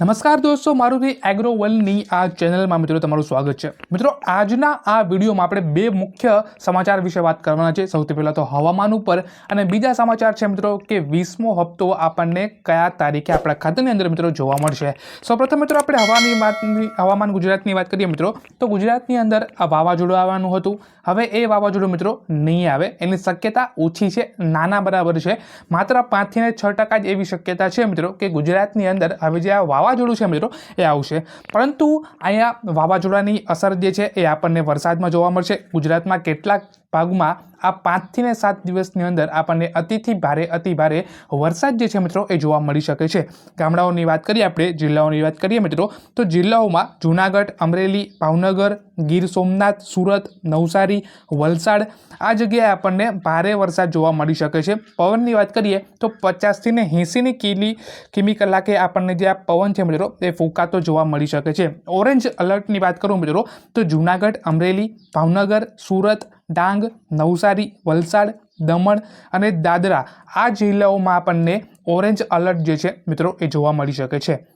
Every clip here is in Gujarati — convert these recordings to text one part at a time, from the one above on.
નમસ્કાર દોસ્તો મારુતિ એગ્રો વર્લ્ડની આ ચેનલમાં મિત્રો તમારું સ્વાગત છે. મિત્રો, આજના આ વિડીયોમાં આપણે બે મુખ્ય સમાચાર વિશે વાત કરવાના છે. સૌથી પહેલાં તો હવામાન ઉપર અને બીજા સમાચાર છે મિત્રો કે વીસમો હપ્તો આપણને કયા તારીખે આપણા ખાતાની અંદર મિત્રો જોવા મળશે. સૌપ્રથમ મિત્રો આપણે હવાની વાતની, હવામાન ગુજરાતની વાત કરીએ મિત્રો, તો ગુજરાતની અંદર આ વાવાઝોડું આવવાનું હતું. હવે એ વાવાઝોડું મિત્રો નહીં આવે. એની શક્યતા ઓછી છે, નાના બરાબર છે. માત્ર પાંચથી છ ટકા જ એવી શક્યતા છે મિત્રો કે ગુજરાતની અંદર હવે જે આ વાવાઝોડું છે મિત્રો, એ આવશે. પરંતુ અહીંયા વાવાઝોડાની અસર જે છે એ આપણને વરસાદમાં જોવા મળશે. ગુજરાતમાં કેટલાક ભાગમાં આ પાંચથી ને સાત દિવસની અંદર આપણને અતિથી ભારે, અતિ ભારે વરસાદ જે છે મિત્રો એ જોવા મળી શકે છે. ગામડાઓની વાત કરીએ આપણે, જિલ્લાઓની વાત કરીએ મિત્રો, તો જિલ્લાઓમાં જૂનાગઢ, અમરેલી, ભાવનગર, ગીર સોમનાથ, સુરત, નવસારી, વલસાડ આ જગ્યાએ આપણને ભારે વરસાદ જોવા મળી શકે છે. પવનની વાત કરીએ તો પચાસથી ને એંસીની કિલી, કિમી કલાકે આપણને જે આ પવન છે મિત્રો એ ફૂંકાતો જોવા મળી શકે છે. ઓરેન્જ અલર્ટની વાત કરું મિત્રો, તો જૂનાગઢ, અમરેલી, ભાવનગર, સુરત ડાંગ, નવસારી, વલસાડ, દમણ અને દાદરા આ જિલ્લાઓમાં આપણને ઓરેન્જ અલર્ટ જે છે મિત્રો એ જોવા મળી શકે છે.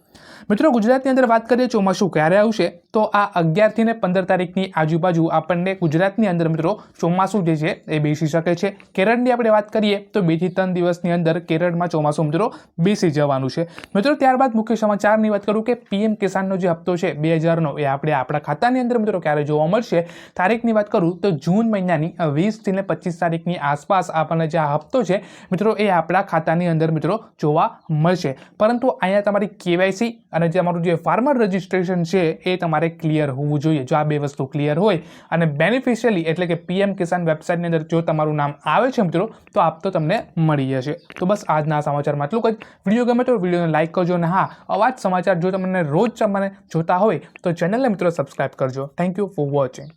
મિત્રો ગુજરાતની અંદર વાત કરીએ ચોમાસું ક્યારે આવશે? તો આ અગિયારથી ને પંદર તારીખની આજુબાજુ આપણને ગુજરાતની અંદર મિત્રો ચોમાસું જે છે એ બેસી શકે છે. કેરળની આપણે વાત કરીએ તો બેથી ત્રણ દિવસની અંદર કેરળમાં ચોમાસું મિત્રો બેસી જવાનું છે. મિત્રો ત્યારબાદ મુખ્ય સમાચારની વાત કરું કે પીએમ કિસાનનો જે હપ્તો છે બે હજારનો એ આપણે આપણા ખાતાની અંદર મિત્રો ક્યારે જોવા મળશે? તારીખની વાત કરું તો જૂન મહિનાની વીસથી ને પચીસ તારીખની આસપાસ આપણને જે હપ્તો છે મિત્રો એ આપણા ખાતાની અંદર મિત્રો જોવા મળશે. પરંતુ અહીંયા તમારી કેવાયસી અને જે અમારું જે ફાર્મર રજિસ્ટ્રેશન છે એ તમારે ક્લિયર હોવું જોઈએ. જો આ બે વસ્તુ ક્લિયર હોય અને બેનિફિશિયલી એટલે કે પીએમ કિસાન વેબસાઇટની અંદર જો તમારું નામ આવે છે મિત્રો, તો આપ તો તમને મળી જશે. તો બસ આજના સમાચારમાં એટલું જ. વીડિયો ગમે તો વિડીયોને લાઇક કરજો અને હા, અવાજ સમાચાર જો તમને રોજ તમને જોતા હોય, તો ચેનલને મિત્રો સબસ્ક્રાઈબ કરજો. Thank you for watching